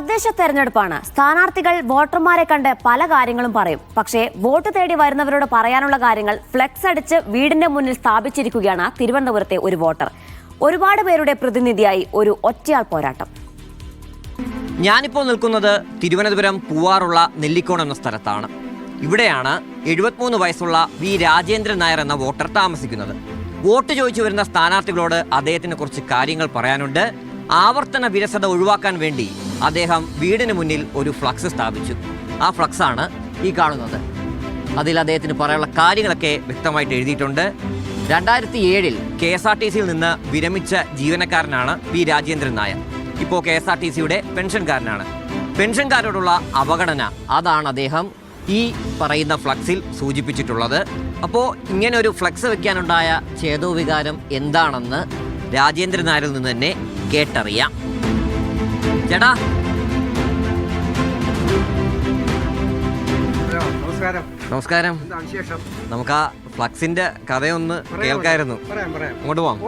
തദ്ദേശ തെരഞ്ഞെടുപ്പാണ്. സ്ഥാനാർത്ഥികൾ വോട്ടർമാരെ കണ്ട് പല കാര്യങ്ങളും പറയും. പക്ഷേ വോട്ട് തേടി വരുന്നവരോട് പറയാനുള്ള കാര്യങ്ങൾ ഫ്ലെക്സ് അടിച്ച് വീടിന്റെ മുന്നിൽ സ്ഥാപിച്ചിരിക്കുകയാണ് തിരുവനന്തപുരത്തെ ഒരു വോട്ടർ. ഒരുപാട് പേരുടെ പ്രതിനിധിയായി ഒരു ഒറ്റയാൾ പോരാട്ടം. ഞാനിപ്പോൾ നിൽക്കുന്നത് തിരുവനന്തപുരം പൂവാറുള്ള നെല്ലിക്കോണം എന്ന സ്ഥലത്താണ്. ഇവിടെയാണ് എഴുപത്തിമൂന്ന് വയസ്സുള്ള വി. രാജേന്ദ്രൻ നായർ എന്ന വോട്ടർ താമസിക്കുന്നത്. വോട്ട് ചോദിച്ചു വരുന്ന സ്ഥാനാർത്ഥികളോട് അദ്ദേഹത്തിന് കുറച്ച് കാര്യങ്ങൾ പറയാനുണ്ട്. ആവർത്തന വിരസത ഒഴിവാക്കാൻ വേണ്ടി അദ്ദേഹം വീടിന് മുന്നിൽ ഒരു ഫ്ലക്സ് സ്ഥാപിച്ചു. ആ ഫ്ലക്സ് ആണ് ഈ കാണുന്നത്. അതിൽ അദ്ദേഹത്തിന് പറയാനുള്ള കാര്യങ്ങളൊക്കെ വ്യക്തമായിട്ട് എഴുതിയിട്ടുണ്ട്. രണ്ടായിരത്തി ഏഴിൽ കെ എസ് ആർ ടി സിയിൽ നിന്ന് വിരമിച്ച ജീവനക്കാരനാണ് പി രാജേന്ദ്രൻ നായർ. ഇപ്പോൾ കെ എസ് ആർ ടി സിയുടെ പെൻഷൻകാരനാണ്. പെൻഷൻകാരോടുള്ള അവഗണന അതാണ് അദ്ദേഹം ഈ പറയുന്ന ഫ്ലക്സിൽ സൂചിപ്പിച്ചിട്ടുള്ളത്. അപ്പോൾ ഇങ്ങനെ ഒരു ഫ്ലക്സ് വെക്കാനുണ്ടായ ചേതോവികാരം എന്താണെന്ന് രാജേന്ദ്രൻ നായരിൽ നിന്ന് തന്നെ കേട്ടറിയാം. ചേട്ടാ. നമസ്കാരം. നമസ്കാരം. നമുക്ക് ആ ഫ്ലക്സിന്റെ കഥയൊന്ന് കേൾക്കായിരുന്നു. അങ്ങോട്ട് പോവാം.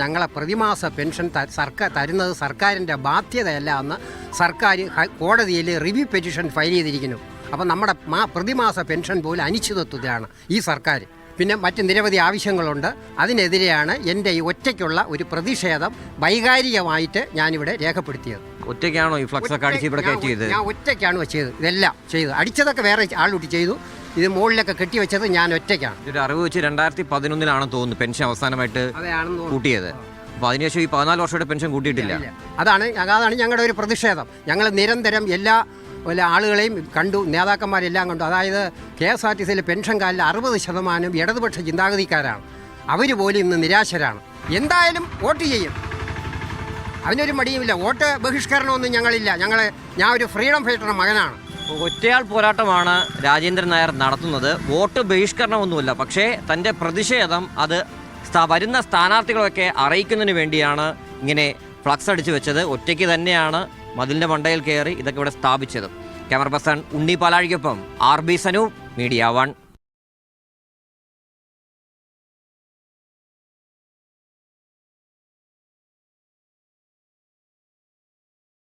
ഞങ്ങളെ പ്രതിമാസ പെൻഷൻ സർക്കാർ തരുന്നത് സർക്കാരിന്റെ ബാധ്യതയല്ല എന്ന് സർക്കാർ കോടതിയിൽ റിവ്യൂ പെറ്റീഷൻ ഫയൽ ചെയ്തിരിക്കുന്നു. അപ്പം നമ്മുടെ പ്രതിമാസ പെൻഷൻ പോലും അനിശ്ചിതത്വത്തിലാണ് ഈ സർക്കാർ. പിന്നെ മറ്റ് നിരവധി ആവശ്യങ്ങളുണ്ട്. അതിനെതിരെയാണ് എന്റെ ഈ ഒറ്റയ്ക്കുള്ള ഒരു പ്രതിഷേധം വൈകാരികമായിട്ട് ഞാനിവിടെ രേഖപ്പെടുത്തിയത്. ഒറ്റയ്ക്കാണോ ഈ ഫ്ലക്സ് ഒക്കെ അടിച്ച് ഇവിടെ കയറ്റിയത് ഞാൻ ഒറ്റയ്ക്കാണ് വെച്ചത്. ഇതെല്ലാം ചെയ്തത്. അടിച്ചതൊക്കെ വേറെ ആളുകൂട്ടി ചെയ്തു. ഇത് മുകളിലൊക്കെ കെട്ടി വെച്ചത് ഞാൻ ഒറ്റയ്ക്കാണ്. ഒരു അറിവ് വെച്ച് രണ്ടായിരത്തി പതിനൊന്നിലാണ് തോന്നുന്നു പെൻഷൻ അവസാനമായിട്ട് തോന്നുന്നു. കൂട്ടിയത്. അപ്പോൾ അതിനുശേഷം ഈ പതിനാല് വർഷമായിട്ട് പെൻഷൻ കൂട്ടിയിട്ടില്ല. അതാണ് അതാണ് ഞങ്ങളുടെ ഒരു പ്രതിഷേധം. ഞങ്ങൾ നിരന്തരം എല്ലാ എല്ലാ ആളുകളെയും കണ്ടു നേതാക്കന്മാരെല്ലാം കണ്ടു. അതായത് കെ എസ് ആർ ടി സിയിലെ പെൻഷൻ കാലിൽ അറുപത് ശതമാനം ഇടതുപക്ഷ ചിന്താഗതിക്കാരാണ്. അവർ പോലും ഇന്ന് നിരാശരാണ്. എന്തായാലും വോട്ട് ചെയ്യും. അതിനൊരു മടിയുമില്ല. വോട്ട് ബഹിഷ്കരണമൊന്നും ഞങ്ങളില്ല. ഞങ്ങൾ ഞാൻ ഒരു ഫ്രീഡം ഫൈറ്ററുടെ മകനാണ്. ഒറ്റയാൾ പോരാട്ടമാണ് രാജേന്ദ്രൻ നായർ നടത്തുന്നത്. വോട്ട് ബഹിഷ്കരണമൊന്നുമില്ല. പക്ഷേ തന്റെ പ്രതിഷേധം അത് വരുന്ന സ്ഥാനാർത്ഥികളൊക്കെ അറിയിക്കുന്നതിന് വേണ്ടിയാണ് ഇങ്ങനെ ഫ്ലക്സ് അടിച്ചു വെച്ചത്. ഒറ്റയ്ക്ക് തന്നെയാണ് മതിലിന്റെ മണ്ടയിൽ കയറി ഇതൊക്കെ ഇവിടെ സ്ഥാപിച്ചത്. Camera person Unni പാലാഴിക്കൊപ്പം R B Sanu media one.